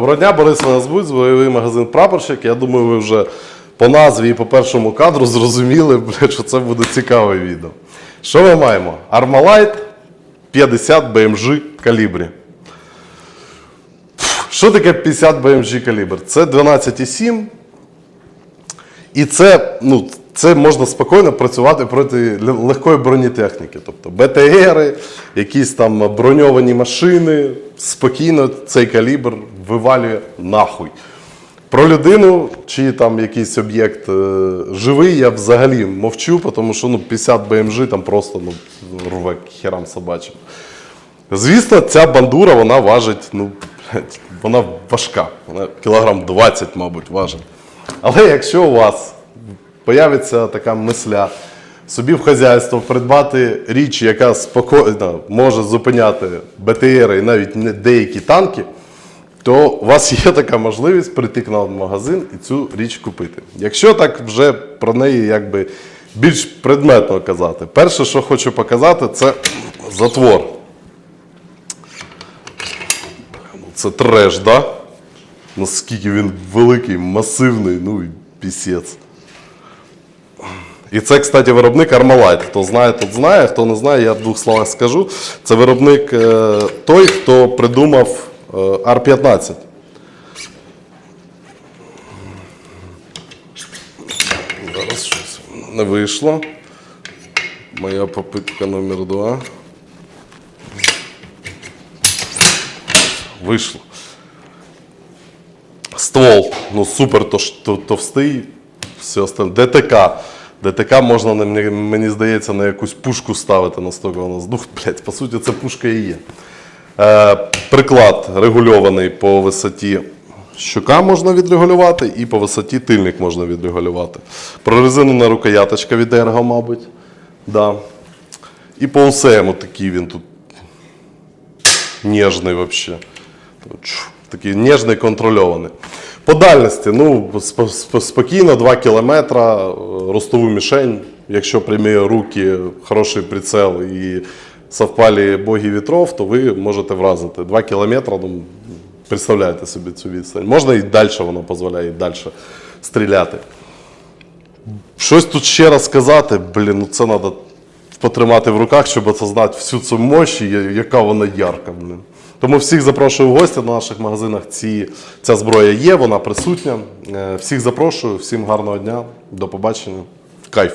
Доброго дня, Борис звуть, бойовий магазин Прапорщик. Я думаю, ви вже по назві і по першому кадру зрозуміли, що це буде цікаве відео. Що ми маємо? Armalite 50 BMG калібрі. Що таке 50 BMG калібр? Це 12,7. І це, ну, це можна спокійно працювати проти легкої бронетехніки. Тобто БТРи, якісь там броньовані машини. Спокійно цей калібр вивалює нахуй. Про людину чи там якийсь об'єкт е, живий, я взагалі мовчу, тому що ну, 50 БМЖ там просто ну, рве херам собачим. Звісно, ця бандура вона важить, ну, вона важка. Вона кілограм 20, мабуть, важить. Але якщо у вас появиться така мисля, собі в хазяйство придбати річ, яка спокійно може зупиняти БТРи і навіть деякі танки, то у вас є така можливість прийти к нам в магазин і цю річ купити. Якщо так вже про неї якби більш предметно казати, перше, що хочу показати, це затвор. Це треш, да? Наскільки він великий, масивний, ну і пісець. І це, кстати, виробник Armalite. Хто знає, тот знає, хто не знає, я в двох словах скажу. Це виробник е, той, хто придумав е, R15. Зараз щось не вийшло. Моя попитка номер два. Вийшло. Ствол, ну супер товстий, все остальне. ДТК. ДТК можна, мені, здається, на якусь пушку ставити настільки воно. Ну, блядь, по суті, це пушка і є. Е, приклад регульований по висоті щука можна відрегулювати, і по висоті тильник можна відрегулювати. Прорезинена рукояточка від Ergo, мабуть. Да. І по УСМ такий він тут ніжний взагалі. Такий ніжний, контрольований. По дальності, ну, сп- сп- спокійно, 2 кілометра, е, ростову мішень, якщо прямі руки, хороший прицел і совпалі боги вітров, то ви можете вразити. 2 кілометри, ну, представляєте собі цю відстань. Можна і далі воно дозволяє і далі стріляти. Щось тут ще раз сказати, блін, ну це треба потримати в руках, щоб осознати всю цю мощь, яка вона ярка. Блін. Тому всіх запрошую в гості на наших магазинах. Ці, ця зброя є, вона присутня. Е, Всіх запрошую, всім гарного дня, до побачення. Кайф.